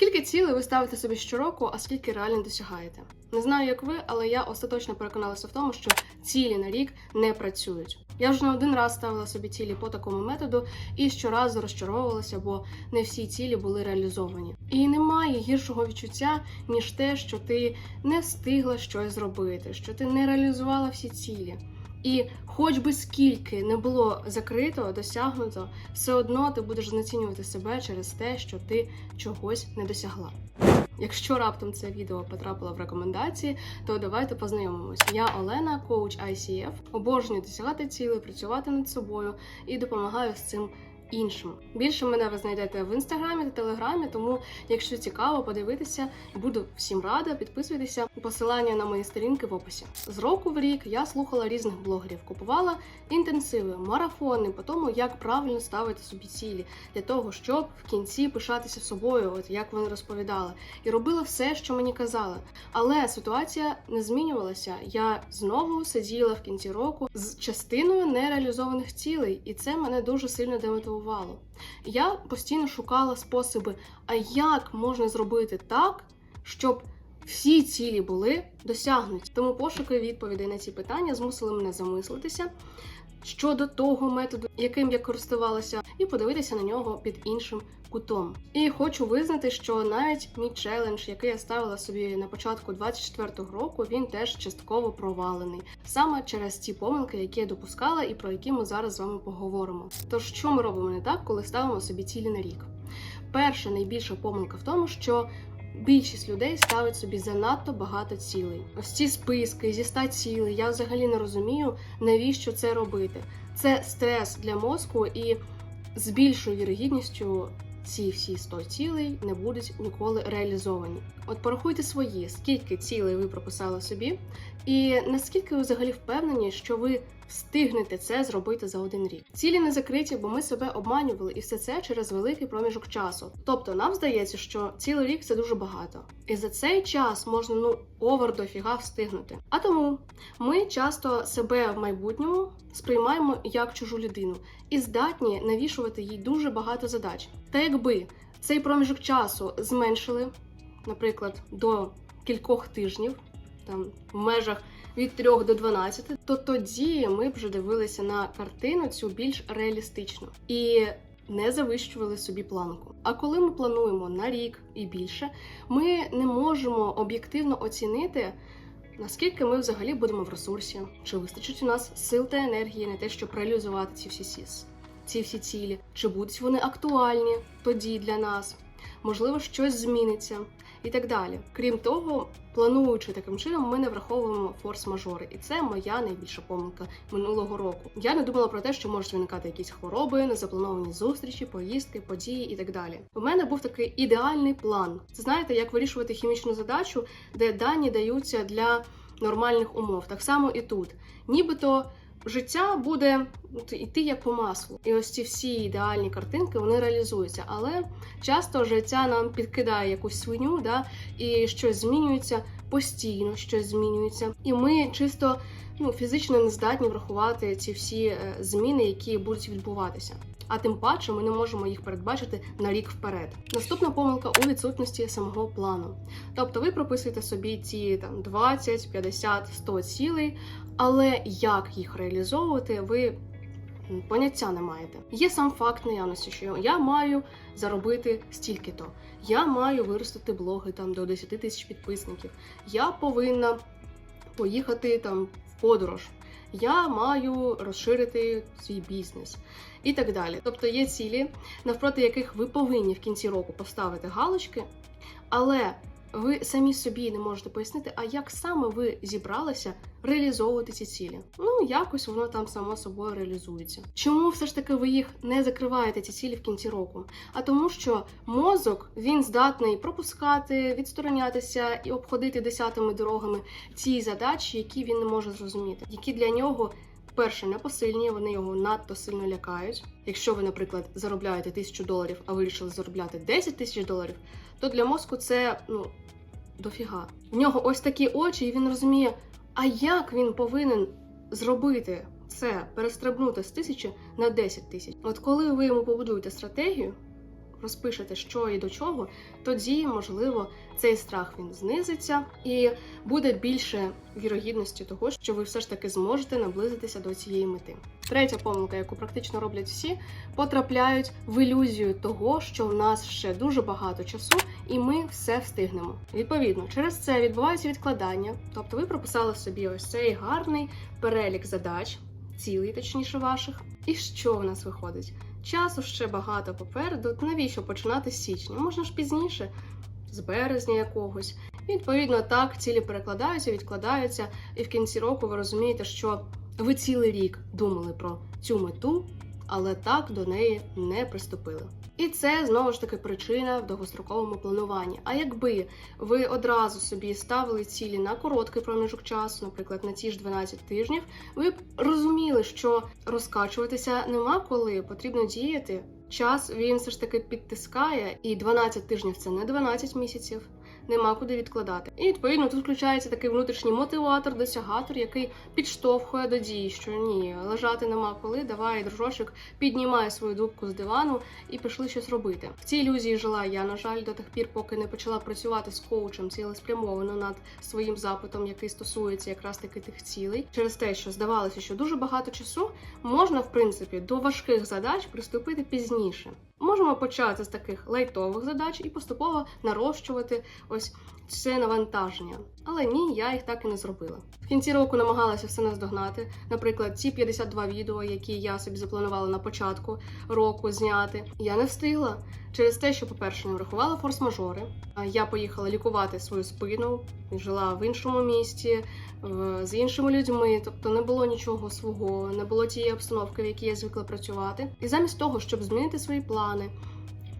Скільки цілей ви ставите собі щороку, а скільки реально досягаєте? Не знаю, як ви, але я остаточно переконалася в тому, що цілі на рік не працюють. Я вже не один раз ставила собі цілі по такому методу і щоразу розчаровувалася, бо не всі цілі були реалізовані. І немає гіршого відчуття, ніж те, що ти не встигла щось зробити, що ти не реалізувала всі цілі. І хоч би скільки не було закрито, досягнуто, все одно ти будеш знецінювати себе через те, що ти чогось не досягла. Якщо раптом це відео потрапило в рекомендації, то давайте познайомимось. Я Олена, коуч ICF, обожнюю досягати цілей, працювати над собою і допомагаю з цим іншим. Більше мене ви знайдете в інстаграмі та телеграмі, тому якщо цікаво подивитися, буду всім рада. Підписуйтеся. Посилання на мої сторінки в описі. З року в рік я слухала різних блогерів, купувала інтенсиви, марафони по тому, як правильно ставити собі цілі для того, щоб в кінці пишатися собою, от як вони розповідали, і робила все, що мені казали. Але ситуація не змінювалася. Я знову сиділа в кінці року з частиною нереалізованих цілей, і це мене дуже сильно демотивувало. Я постійно шукала способи, а як можна зробити так, щоб всі цілі були досягнуті. Тому пошуки відповідей на ці питання змусили мене замислитися щодо того методу, яким я користувалася, і подивитися на нього під іншим кутом. І хочу визнати, що навіть мій челендж, який я ставила собі на початку 24-го року, він теж частково провалений саме через ті помилки, які я допускала, і про які ми зараз з вами поговоримо. Тож, що ми робимо не так, коли ставимо собі цілі на рік? Перша найбільша помилка в тому, що Більшість людей ставить собі занадто багато цілей. Ось ці списки зі 100 цілей. Я взагалі не розумію, навіщо це робити. Це стрес для мозку, і з більшою вірогідністю ці всі 100 цілей не будуть ніколи реалізовані. От порахуйте свої, скільки цілей ви прописали собі, і наскільки ви взагалі впевнені, що ви встигнете це зробити за один рік. Цілі не закриті, бо ми себе обманювали, і все це через великий проміжок часу. Тобто нам здається, що цілий рік це дуже багато, і за цей час можна ну овер дофіга встигнути. А тому ми часто себе в майбутньому сприймаємо як чужу людину і здатні навішувати їй дуже багато задач. Та якби цей проміжок часу зменшили, наприклад, до кількох тижнів, там в межах від 3 до 12, то тоді ми б вже дивилися на картину цю більш реалістично і не завищували собі планку. А коли ми плануємо на рік і більше, ми не можемо об'єктивно оцінити. Наскільки ми взагалі будемо в ресурсі? Чи вистачить у нас сил та енергії на те, щоб реалізувати ці всі сіс, ці всі цілі? Чи будуть вони актуальні тоді для нас? Можливо, щось зміниться і так далі. Крім того, плануючи таким чином, ми не враховуємо форс-мажори, і це моя найбільша помилка минулого року. Я не думала про те, що можуть виникати якісь хвороби, незаплановані зустрічі, поїздки, події і так далі. У мене був такий ідеальний план. Це знаєте, як вирішувати хімічну задачу, де дані даються для нормальних умов. Так само і тут, нібито. Життя буде йти як по маслу, і ось ці всі ідеальні картинки вони реалізуються. Але часто життя нам підкидає якусь свиню, да, і щось змінюється постійно, щось змінюється, і ми чисто ну фізично не здатні врахувати ці всі е, зміни, які будуть відбуватися. А тим паче ми не можемо їх передбачити на рік вперед. Наступна помилка у відсутності самого плану. Тобто ви прописуєте собі ці там 20, 50, 100 цілей, але як їх реалізовувати, ви поняття не маєте. Є сам факт наявності, що я маю заробити стільки-то, я маю виростити блоги там до 10 тисяч підписників, я повинна поїхати там в подорож. Я маю розширити свій бізнес і так далі. Тобто є цілі, навпроти яких ви повинні в кінці року поставити галочки, але ви самі собі не можете пояснити, а як саме ви зібралися реалізовувати ці цілі. Ну, якось воно там само собою реалізується. Чому все ж таки ви їх не закриваєте, ці цілі в кінці року? А тому, що мозок він здатний пропускати, відсторонятися і обходити десятими дорогами ці задачі, які він не може зрозуміти, які для нього. Перше, не посильні, вони його надто сильно лякають. Якщо ви, наприклад, заробляєте тисячу доларів, а вирішили заробляти 10 тисяч доларів, то для мозку це ну дофіга. В нього ось такі очі, і він розуміє, а як він повинен зробити це, перестрибнути з тисячі на 10 тисяч. От коли ви йому побудуєте стратегію, розпишете, що і до чого, тоді, можливо, цей страх він знизиться і буде більше вірогідності того, що ви все ж таки зможете наблизитися до цієї мети. Третя помилка, яку практично роблять всі, потрапляють в ілюзію того, що в нас ще дуже багато часу, і ми все встигнемо. Відповідно, через це відбувається відкладання, тобто ви прописали собі ось цей гарний перелік задач, цілий, точніше, ваших. І що в нас виходить? Часу ще багато попереду. Навіщо починати з січня? Можна ж пізніше, з березня якогось. Відповідно, так цілі перекладаються, відкладаються, і в кінці року ви розумієте, що ви цілий рік думали про цю мету, але так до неї не приступили. І це знову ж таки причина в довгостроковому плануванні. А якби ви одразу собі ставили цілі на короткий проміжок часу, наприклад, на ті ж 12 тижнів, ви б розуміли, що розкачуватися нема коли, потрібно діяти. Час він все ж таки підтискає, і 12 тижнів це не 12 місяців. Нема куди відкладати. І відповідно тут включається такий внутрішній мотиватор, досягатор, який підштовхує до дії, що ні, лежати нема коли. Давай, дружочок, піднімай свою дубку з дивану і пішли щось робити. В цій ілюзії жила я, на жаль, до тих пір, поки не почала працювати з коучем цілеспрямовано над своїм запитом, який стосується якраз таки тих цілей, через те, що здавалося, що дуже багато часу можна, в принципі, до важких задач приступити пізніше. Можемо почати з таких лайтових задач і поступово нарощувати ось це навантаження. Але ні, я їх так і не зробила. В кінці року намагалася все наздогнати. Наприклад, ці 52 відео, які я собі запланувала на початку року зняти, я не встигла через те, що, по-перше, не врахувала форс-мажори. Я поїхала лікувати свою спину, жила в іншому місті з іншими людьми, тобто не було нічого свого, не було тієї обстановки, в якій я звикла працювати. І замість того, щоб змінити свої плани,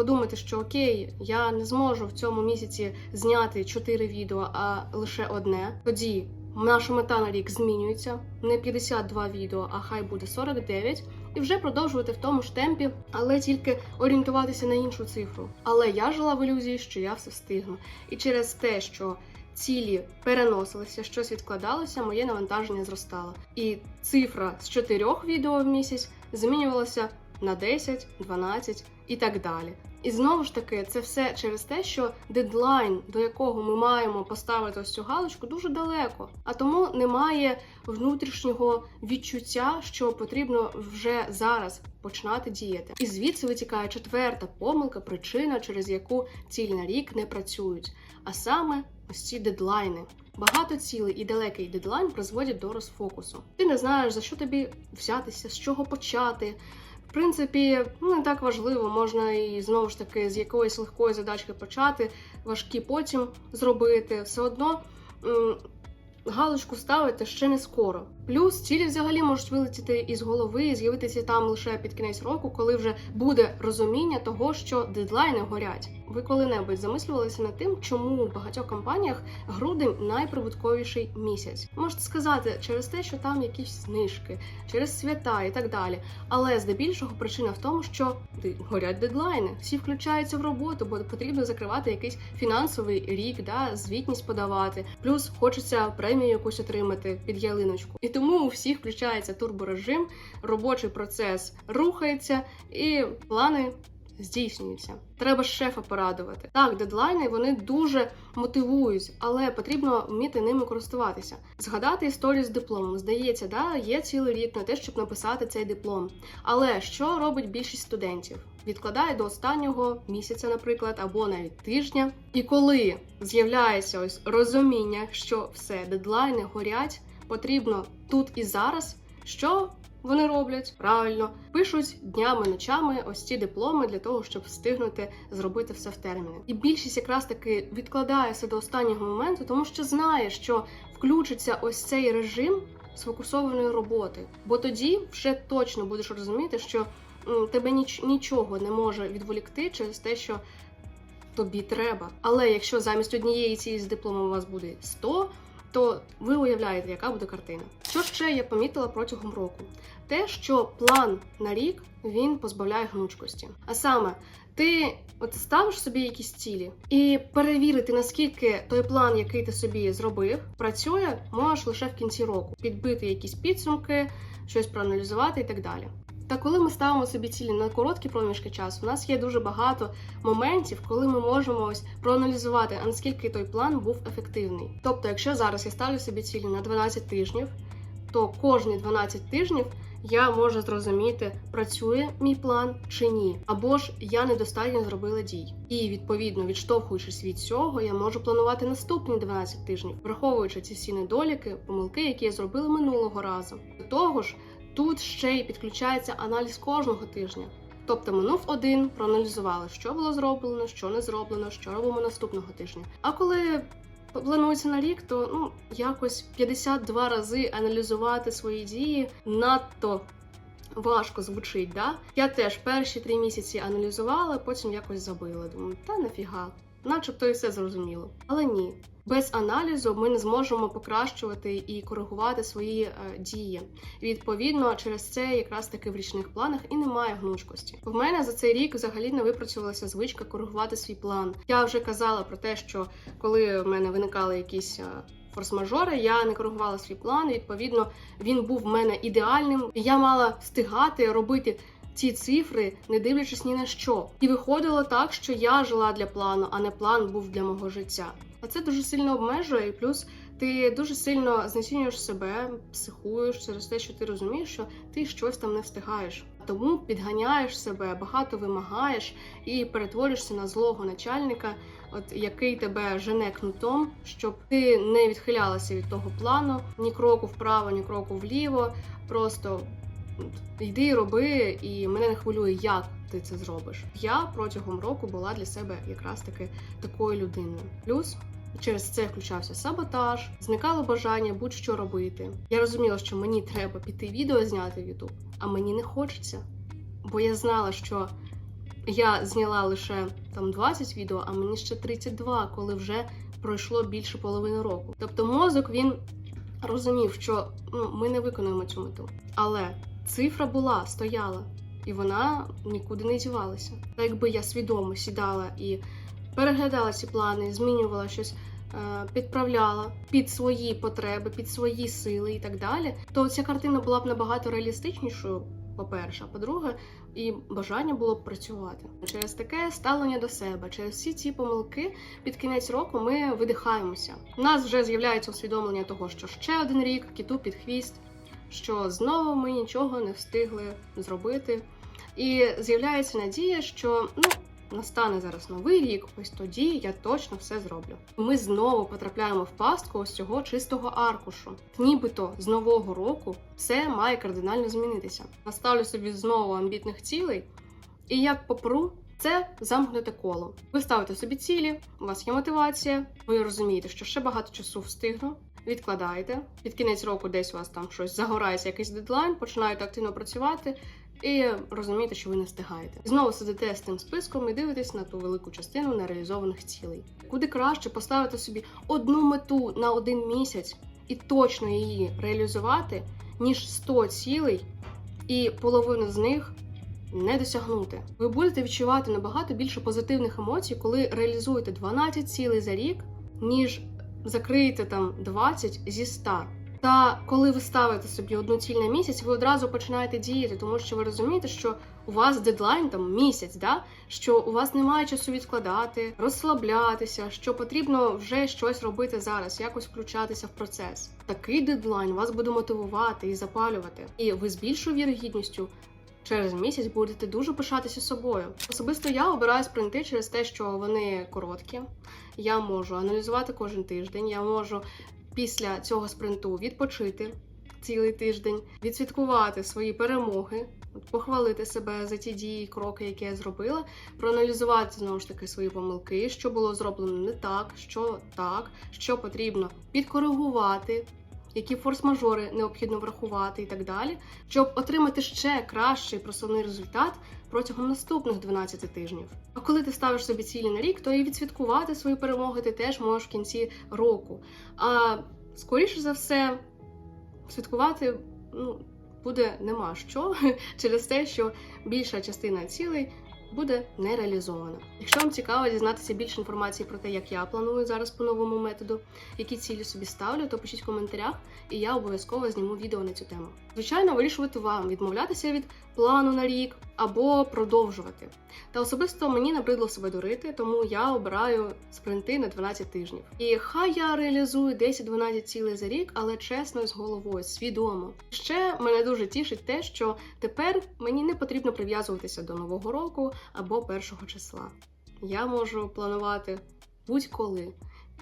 подумати, що окей, я не зможу в цьому місяці зняти 4 відео, а лише одне. Тоді наша мета на рік змінюється. Не 52 відео, а хай буде 49. І вже продовжувати в тому ж темпі, але тільки орієнтуватися на іншу цифру. Але я жила в ілюзії, що я все встигну. І через те, що цілі переносилися, щось відкладалося, моє навантаження зростало. І цифра з 4 відео в місяць змінювалася на 10, 12 і так далі. І знову ж таки, це все через те, що дедлайн, до якого ми маємо поставити ось цю галочку, дуже далеко. А тому немає внутрішнього відчуття, що потрібно вже зараз починати діяти. І звідси витікає четверта помилка, причина, через яку цілі на рік не працюють. А саме ось ці дедлайни. Багато цілей і далекий дедлайн призводять до розфокусу. Ти не знаєш, за що тобі взятися, з чого почати. В принципі, ну, не так важливо, можна і знову ж таки з якоїсь легкої задачки почати, важкі потім зробити. Все одно галочку ставити ще не скоро. Плюс цілі взагалі можуть вилетіти із голови і з'явитися там лише під кінець року, коли вже буде розуміння того, що дедлайни горять. Ви коли-небудь замислювалися над тим, чому в багатьох компаніях грудень найприбутковіший місяць? Можете сказати, через те, що там якісь знижки, через свята і так далі. Але здебільшого причина в тому, що горять дедлайни. Всі включаються в роботу, бо потрібно закривати якийсь фінансовий рік, да, звітність подавати. Плюс хочеться премію якусь отримати під ялиночку. І тому у всіх включається турборежим, робочий процес рухається, і плани здійснюються. Треба шефа порадувати. Так, дедлайни вони дуже мотивують, але потрібно вміти ними користуватися. Згадати історію з дипломом. Здається, да, є цілий рік на те, щоб написати цей диплом. Але що робить більшість студентів? Відкладає до останнього місяця, наприклад, або навіть тижня. І коли з'являється ось розуміння, що все, дедлайни горять, потрібно тут і зараз. Що вони роблять правильно, пишуть днями, ночами ось ці дипломи для того, щоб встигнути зробити все в терміни. І більшість якраз таки відкладає все до останнього моменту, тому що знає, що включиться ось цей режим сфокусованої роботи. Бо тоді вже точно будеш розуміти, що тебе ніч- нічого не може відволікти через те, що тобі треба. Але якщо замість однієї цієї з дипломом у вас буде 100, то ви уявляєте, яка буде картина. Що ще я помітила протягом року? Те, що план на рік він позбавляє гнучкості. А саме, ти от ставиш собі якісь цілі, і перевірити, наскільки той план, який ти собі зробив, працює, можеш лише в кінці року. Підбити якісь підсумки, щось проаналізувати і так далі. Та коли ми ставимо собі цілі на короткі проміжки часу, у нас є дуже багато моментів, коли ми можемо ось проаналізувати, а наскільки той план був ефективний. Тобто, якщо зараз я ставлю собі цілі на 12 тижнів, то кожні 12 тижнів я можу зрозуміти, працює мій план чи ні, або ж я недостатньо зробила дій. І відповідно, відштовхуючись від цього, я можу планувати наступні 12 тижнів, враховуючи ці всі недоліки, помилки, які я зробила минулого разу. До того ж, тут ще й підключається аналіз кожного тижня. Тобто минув один, проаналізували, що було зроблено, що не зроблено, що робимо наступного тижня. А коли планується на рік, то ну якось 52 рази аналізувати свої дії надто важко звучить. Да? Я теж перші три місяці аналізувала, потім якось забила. Думаю, та нафіга, начебто і все зрозуміло. Але ні. Без аналізу ми не зможемо покращувати і коригувати свої е, дії. Відповідно, через це якраз таки в річних планах і немає гнучкості. В мене за цей рік взагалі не випрацювалася звичка коригувати свій план. Я вже казала про те, що коли в мене виникали якісь. е, Форс-мажори, я не коригувала свій план. Відповідно, він був в мене ідеальним. Я мала встигати робити ці цифри, не дивлячись ні на що. І виходило так, що я жила для плану, а не план був для мого життя. А це дуже сильно обмежує, і плюс ти дуже сильно знецінюєш себе, психуєш через те, що ти розумієш, що ти щось там не встигаєш. Тому підганяєш себе, багато вимагаєш і перетворюєшся на злого начальника, от який тебе жене кнутом, щоб ти не відхилялася від того плану, ні кроку вправо, ні кроку вліво. Просто йди і роби, і мене не хвилює, як ти це зробиш. Я протягом року була для себе якраз таки такою людиною. Плюс Через це включався саботаж, зникало бажання будь-що робити. Я розуміла, що мені треба піти відео зняти в YouTube, а мені не хочеться. Бо я знала, що я зняла лише там 20 відео, а мені ще 32, коли вже пройшло більше половини року. Тобто мозок він розумів, що ну, ми не виконуємо цю мету. Але цифра була, стояла, і вона нікуди не дівалася. Та якби я свідомо сідала і переглядала ці плани, змінювала щось, е, підправляла під свої потреби, під свої сили і так далі, то ця картина була б набагато реалістичнішою. По-перше, а по-друге, і бажання було б працювати через таке ставлення до себе, через всі ці помилки під кінець року ми видихаємося. У нас вже з'являється усвідомлення того, що ще один рік кіту під хвіст, що знову ми нічого не встигли зробити. І з'являється надія, що ну настане зараз новий рік, ось тоді я точно все зроблю. Ми знову потрапляємо в пастку ось цього чистого аркушу. Нібито з нового року все має кардинально змінитися. Наставлю собі знову амбітних цілей, і як попру. Це замкнуте коло. Ви ставите собі цілі, у вас є мотивація, ви розумієте, що ще багато часу встигну. Відкладаєте під кінець року, десь у вас там щось загорається, якийсь дедлайн, починаєте активно працювати, і розумієте, що ви не встигаєте. Знову сидите з тим списком і дивитесь на ту велику частину нереалізованих цілей. Куди краще поставити собі одну мету на один місяць і точно її реалізувати, ніж 100 цілей, і половину з них не досягнути. Ви будете відчувати набагато більше позитивних емоцій, коли реалізуєте 12 цілей за рік, ніж закриєте там 20 зі 100. Та коли ви ставите собі одну ціль на місяць, ви одразу починаєте діяти, тому що ви розумієте, що у вас дедлайн там місяць, да? що у вас немає часу відкладати, розслаблятися, що потрібно вже щось робити зараз, якось включатися в процес. Такий дедлайн вас буде мотивувати і запалювати, і ви з більшою вірогідністю. Через місяць будете дуже пишатися собою. Особисто я обираю спринти через те, що вони короткі. Я можу аналізувати кожен тиждень. Я можу після цього спринту відпочити цілий тиждень, відсвяткувати свої перемоги, похвалити себе за ті дії, кроки, які я зробила, проаналізувати знову ж таки свої помилки, що було зроблено не так, що так, що потрібно підкоригувати. Які форс-мажори необхідно врахувати і так далі, щоб отримати ще кращий просувний результат протягом наступних 12 тижнів. А коли ти ставиш собі цілі на рік, то і відсвяткувати свої перемоги ти теж можеш в кінці року. А скоріше за все, святкувати ну, буде нема що через те, що більша частина цілей буде не реалізовано. Якщо вам цікаво дізнатися більше інформації про те, як я планую зараз по новому методу, які цілі собі ставлю, то пишіть в коментарях, і я обов'язково зніму відео на цю тему. Звичайно, вирішувати вам відмовлятися від плану на рік або продовжувати. Та особисто мені набридло себе дурити, тому я обираю спринти на 12 тижнів. І хай я реалізую 10-12 цілей за рік, але чесно і з головою, свідомо. Ще мене дуже тішить те, що тепер мені не потрібно прив'язуватися до нового року або першого числа. Я можу планувати будь-коли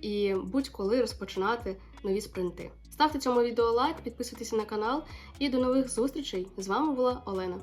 і будь-коли розпочинати нові спринти. Ставте цьому відео лайк, підписуйтесь на канал і до нових зустрічей. З вами була Олена.